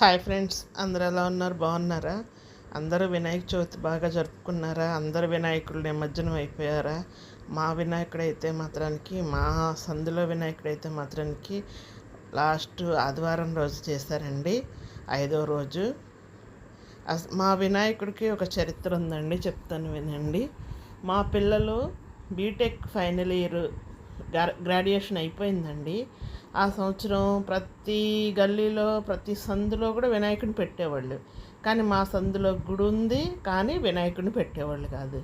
Hi friends అందరు ఎలా ఉన్నారు? బాగున్నారా? అందరూ వినాయక చవితి బాగా జరుపుకున్నారా? అందరు వినాయకుడు నిమజ్జనం అయిపోయారా? మా వినాయకుడు అయితే మాత్రానికి మా సందులో వినాయకుడు అయితే మాత్రానికి లాస్ట్ ఆదివారం రోజు చేశారండి. ఐదో రోజు. మా వినాయకుడికి ఒక చరిత్ర ఉందండి చెప్తాను వినండి. మా పిల్లలు బీటెక్ ఫైనల్ ఇయర్ గ్రాడ్యుయేషన్ అయిపోయిందండి. ఆ సంవత్సరం ప్రతి గల్లీలో ప్రతి సందులో కూడా వినాయకుడిని పెట్టేవాళ్ళు. కానీ మా సందులో గుడి ఉంది కానీ వినాయకుడిని పెట్టేవాళ్ళు కాదు.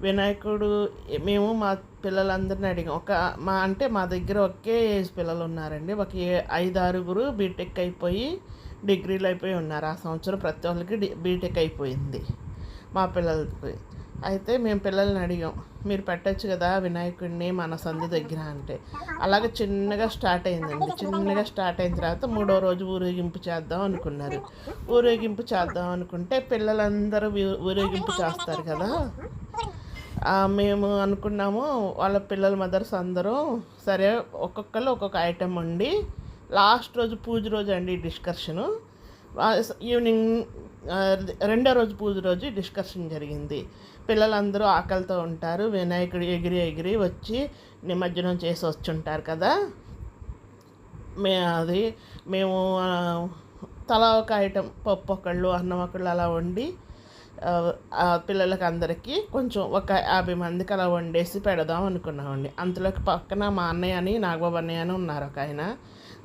వినాయకుడు మేము మా పిల్లలందరిని అడిగాం. ఒక మా అంటే మా దగ్గర ఒకే ఏజ్ పిల్లలు ఉన్నారండి ఒక ఐదు ఆరుగురు బీటెక్ అయిపోయి డిగ్రీలు అయిపోయి ఉన్నారు. ఆ సంవత్సరం ప్రతి ఒక్కరికి బీటెక్ అయిపోయింది. మా పిల్లలకి. అయితే మేము పిల్లల్ని అడిగాం మీరు పెట్టచ్చు కదా వినాయకుడిని మన సంధి దగ్గర అంటే. అలాగే చిన్నగా స్టార్ట్ అయిందండి. చిన్నగా స్టార్ట్ అయిన తర్వాత మూడో రోజు ఊరేగింపు చేద్దాం అనుకున్నారు. ఊరేగింపు చేద్దాం అనుకుంటే పిల్లలందరూ ఊరేగింపు చేస్తారు కదా. మేము అనుకున్నాము వాళ్ళ పిల్లల మదర్స్ అందరూ సరే ఒక్కొక్కరు ఒక్కొక్క ఐటెం ఉండి లాస్ట్ రోజు పూజ రోజు అండి డిస్కషను ఈవినింగ్ రెండో రోజు పూజ రోజు డిస్కషన్ జరిగింది. పిల్లలందరూ ఆకలితో ఉంటారు. వినాయకుడు ఎగిరి ఎగిరి వచ్చి నిమజ్జనం చేసి వచ్చుంటారు కదా. మే అది మేము తలా ఒక ఐటెం పప్పు ఒకళ్ళు అన్నం ఒకళ్ళు అలా వండి పిల్లలకి అందరికీ కొంచెం ఒక యాభై మందికి అలా వండేసి పెడదాం అనుకున్నామండి. అంతలోకి పక్కన మా అన్నయ్య అని నాగబాబు అన్నయ్య అని ఉన్నారు ఒక ఆయన.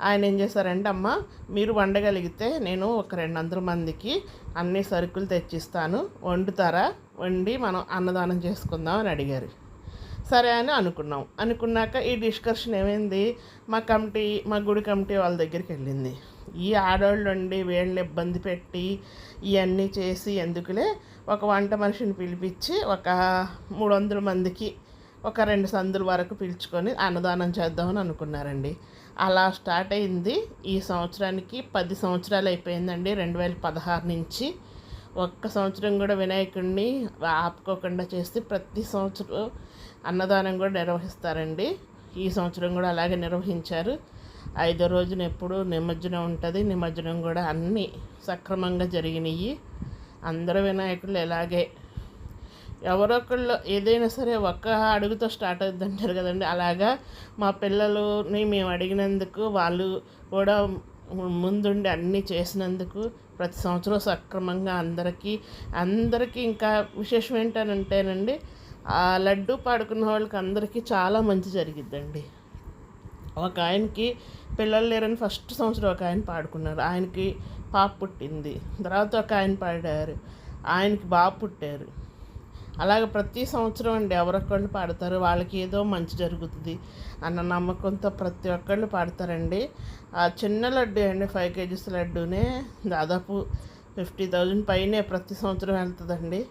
ఆయన ఏం చేశారంటే అమ్మ మీరు వండగలిగితే నేను ఒక రెండు వందల మందికి అన్ని సరుకులు తెచ్చిస్తాను. వండుతారా? వండి మనం అన్నదానం చేసుకుందాం అని అడిగారు. సరే అని అనుకున్నాం. అనుకున్నాక ఈ డిస్కషన్ ఏమైంది? మా కమిటీ మా గుడి కమిటీ వాళ్ళ దగ్గరికి వెళ్ళింది. ఈ ఆడవాళ్ళు ఉండి వీళ్ళని ఇబ్బంది పెట్టి ఇవన్నీ చేసి ఎందుకులే ఒక వంట మనిషిని పిలిపించి ఒక మూడు వందల మందికి ఒక రెండు సందుల వరకు పిలుచుకొని అన్నదానం చేద్దామని అనుకున్నారండి. అలా స్టార్ట్ అయింది. ఈ సంవత్సరానికి పది సంవత్సరాలు అయిపోయిందండి. రెండు వేల పదహారు నుంచి ఒక్క సంవత్సరం కూడా వినాయకుడిని ఆపుకోకుండా చేసి ప్రతి సంవత్సరం అన్నదానం కూడా నిర్వహిస్తారండి. ఈ సంవత్సరం కూడా అలాగే నిర్వహించారు. ఐదో రోజున ఎప్పుడు నిమజ్జనం ఉంటుంది. నిమజ్జనం కూడా అన్నీ సక్రమంగా జరిగినాయి అందరూ వినాయకులు ఎలాగే ఎవరొకళ్ళు ఏదైనా సరే ఒక్క అడుగుతో స్టార్ట్ అవుద్ది అంటారు కదండి. అలాగా మా పిల్లలని మేము అడిగినందుకు వాళ్ళు కూడా ముందుండి అన్నీ చేసినందుకు ప్రతి సంవత్సరం సక్రమంగా అందరికీ అందరికీ ఇంకా విశేషం ఏంటనంటేనండి ఆ లడ్డు పాడుకున్న వాళ్ళకి అందరికీ చాలా మంచి జరిగిద్దండి. ఒక ఆయనకి పిల్లలు లేరని ఫస్ట్ సంవత్సరం ఒక ఆయన పాడుకున్నారు. ఆయనకి పాప పుట్టింది. తర్వాత ఒక ఆయన పాడారు. ఆయనకి బాబు పుట్టారు. అలాగే ప్రతి సంవత్సరం అండి ఎవరొక్కళ్ళు పాడతారు. వాళ్ళకి ఏదో మంచి జరుగుతుంది అన్న నమ్మకంతో ప్రతి ఒక్కళ్ళు పాడతారండి. ఆ చిన్న లడ్డు అండి ఫైవ్ కేజీస్ లడ్డూనే దాదాపు ఫిఫ్టీ థౌజండ్ పైనే ప్రతి సంవత్సరం వెళ్తుందండి.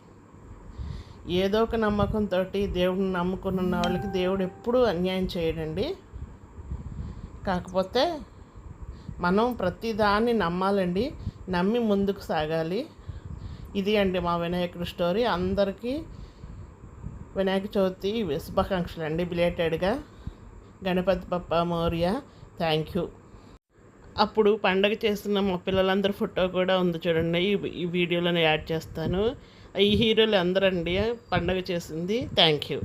ఏదో ఒక నమ్మకంతో దేవుడిని నమ్ముకుని ఉన్న వాళ్ళకి దేవుడు ఎప్పుడూ అన్యాయం చేయడండి. కాకపోతే మనం ప్రతిదాన్ని నమ్మాలండి. నమ్మి ముందుకు సాగాలి. ఇది అండి మా వినాయకుడు స్టోరీ. అందరికీ వినాయక చవితి శుభాకాంక్షలు అండి బిలేటెడ్గా గణపతి పప్ప మౌర్య థ్యాంక్ యూ. అప్పుడు పండగ చేస్తున్న మా పిల్లలందరి ఫోటో కూడా ఉంది చూడండి. ఈ వీడియోలో యాడ్ చేస్తాను. ఈ హీరోలు అందరండి. పండగ చేసింది. Thank you.